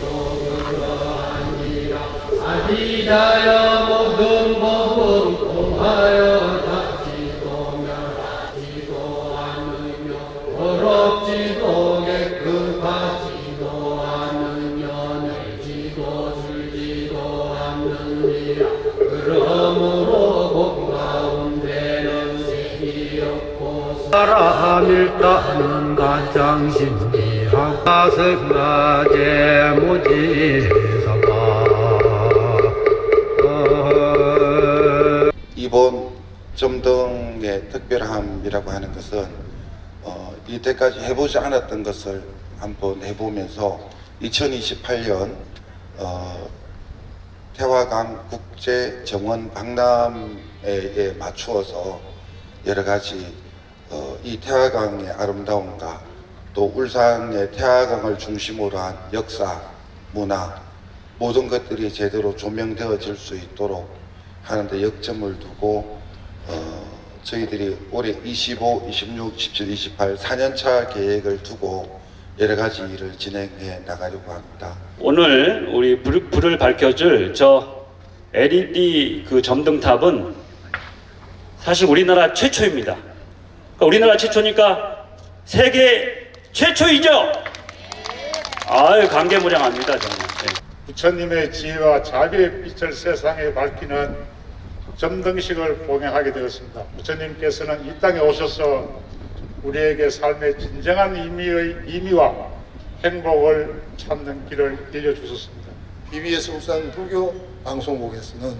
노래하네 아디다여 모든 법은 공하여 사람일다는 가장 신비하고 가슴가제 무지서가 이번 점등의 특별함이라고 하는 것은 어, 이때까지 해보지 않았던 것을 한번 해보면서 2028년 어, 태화강 국제 정원 박람회에 맞추어서 여러 가지 어, 이 태화강의 아름다움과 또 울산의 태화강을 중심으로 한 역사, 문화 모든 것들이 제대로 조명되어질 수 있도록 하는데 역점을 두고 어, 저희들이 올해 25, 26, 17, 28 4년차 계획을 두고 여러 가지 일을 진행해 나가려고 합니다. 오늘 우리 불, 불을 밝혀줄 저 LED 그 점등탑은 사실 우리나라 최초입니다. 그러니까 우리나라 최초니까 세계 최초이죠. 아유 감개무량합니다 정말. 네. 부처님의 지혜와 자비의 빛을 세상에 밝히는 점등식을 봉행하게 되었습니다. 부처님께서는 이 땅에 오셔서 우리에게 삶의 진정한 의미의 의미와 행복을 찾는 길을 알려주셨습니다. BBS 울산 불교 방송국에서는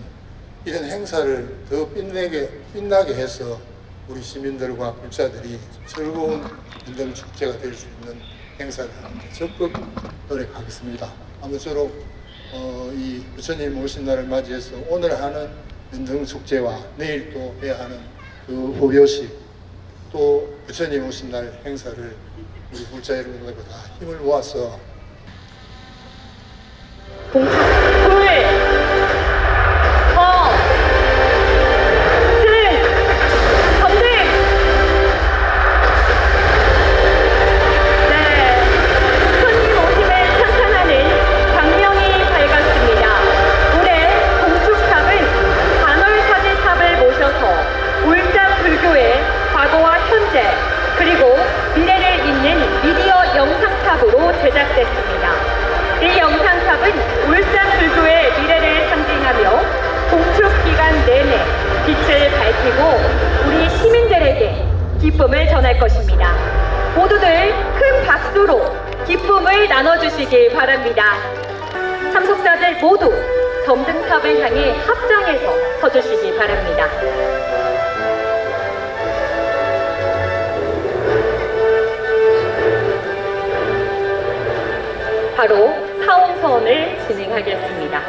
이런 행사를 더 빛나게, 빛나게 해서 우리 시민들과 불자들이 즐거운 연등 축제가 될 수 있는 행사를 하는데 적극 노력하겠습니다. 아무쪼록 어, 이 부처님 오신 날을 맞이해서 오늘 하는 연등 축제와 내일 또 해야 하는 그 후교식 또 부처님 오신 날 행사를 우리 불자 여러분들과 다 힘을 모아서 이 영상탑은 울산 불교의 미래를 상징하며 공축 기간 내내 빛을 밝히고 우리 시민들에게 기쁨을 전할 것입니다. 모두들 큰 박수로 기쁨을 나눠주시길 바랍니다. 참석자들 모두 점등탑을 향해 합장해서 서주시기 바랍니다. 바로 사홍선을 진행하겠습니다.